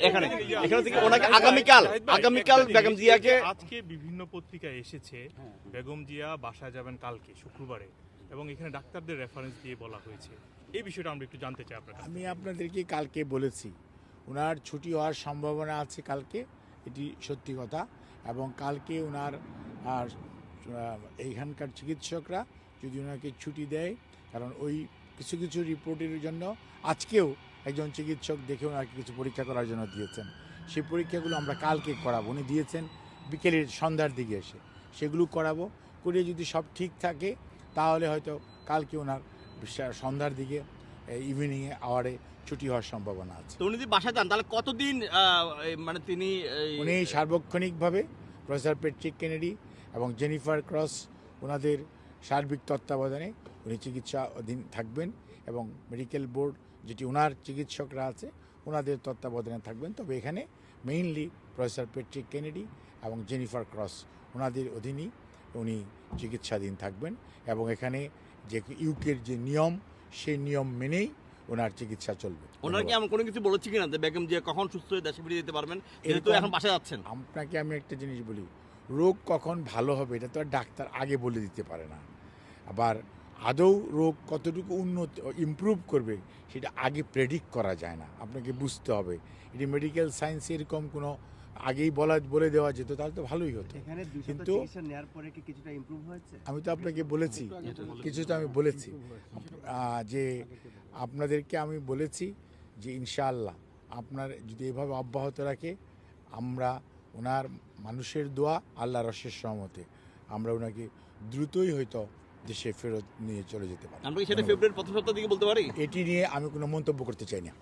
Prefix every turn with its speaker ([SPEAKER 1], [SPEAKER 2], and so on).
[SPEAKER 1] এখানে এখানে থেকে ওনাকে আগামীকাল আগামীকাল বেগম জিয়াকে
[SPEAKER 2] আজকে বিভিন্ন পত্রিকায় এসেছে বেগম জিয়া বাসায় যাবেন কালকে শুক্রবারে এবং এখানে ডাক্তারদের রেফারেন্স দিয়ে বলা হয়েছে। এই বিষয়টা আমরা একটু জানতে চাই আপনার
[SPEAKER 3] আমি আপনাদেরকে কালকে বলেছি ওনার ছুটি হওয়ার সম্ভাবনা আছে কালকে এটি সত্যি কথা এবং কালকে ওনার আর এইখানকার চিকিৎসকরা যদি ওনাকে ছুটি দেয় কারণ ওই কিছু কিছু রিপোর্টের জন্য আজকেও একজন চিকিৎসক দেখে ওনাকে কিছু পরীক্ষা করার জন্য দিয়েছেন। সেই পরীক্ষাগুলো আমরা কালকে করাবো। উনি দিয়েছেন বিকেলের সন্ধ্যার দিকে এসে। সেগুলো করাবো। করে যদি সব ঠিক থাকে তাহলে হয়তো কালকে ওনার সন্ধ্যার দিকে ইভিনিংয়ে আওয়ারে ছুটি হওয়ার সম্ভাবনা আছে।
[SPEAKER 1] উনি যদি বাসায় যান তাহলে কতদিন মানে তিনি
[SPEAKER 3] উনি সার্বক্ষণিকভাবে প্রফেসর পেট্রিক কেনেডি এবং জেনিফার ক্রস ওনাদের সার্বিক তত্ত্বাবধানে উনি চিকিৎসা অধীন থাকবেন এবং মেডিকেল বোর্ড যেটি ওনার চিকিৎসকরা আছে ওনাদের তত্ত্বাবধানে থাকবেন। তবে এখানে মেইনলি প্রফেসর পেট্রিক কেনেডি এবং জেনিফার ক্রস ওনাদের অধীনেই উনি চিকিৎসাধীন থাকবেন এবং এখানে যে ইউকের যে নিয়ম সেই নিয়ম মেনেই ওনার চিকিৎসা চলবে।
[SPEAKER 1] ওনারা কি এমন কোনো কিছু বলেছে কিনা? বেগম যে কখন সুস্থ হয়ে দেশে ফিরে যেতে পারবেন? যেহেতু এখন বাসায় যাচ্ছেন।
[SPEAKER 3] আপনাকে আমি একটা জিনিস বলি রোগ কখন ভালো হবে এটা তো আর ডাক্তার আগে বলে দিতে পারে না। আবার আদৌ রোগ কতটুকু উন্নত ইমপ্রুভ করবে সেটা আগে প্রেডিক্ট করা যায় না। আপনাকে বুঝতে হবে। এটি মেডিকেল সায়েন্স এরকম কোনো আগেই বলা বলে দেওয়া যেত তাহলে তো ভালোই হতো। কিন্তু-
[SPEAKER 4] কিছুটা
[SPEAKER 3] আমি তো আপনাকে বলেছি কিছু তো আমি বলেছি। যে আপনাদেরকে আমি বলেছি যে ইনশাআল্লাহ আপনার যদি এভাবে অব্যাহত রাখে আমরা ওনার মানুষের দোয়া আল্লাহ রসের সহমতে আমরা ওনাকে দ্রুতই হয়তো দেশে ফেরত নিয়ে চলে যেতে পারে।
[SPEAKER 1] আমরা কি সেটা ফেব্রুয়ারির প্রথম সপ্তাহ দিকে বলতে পারি?
[SPEAKER 3] এটি নিয়ে আমি কোনো মন্তব্য করতে চাই না।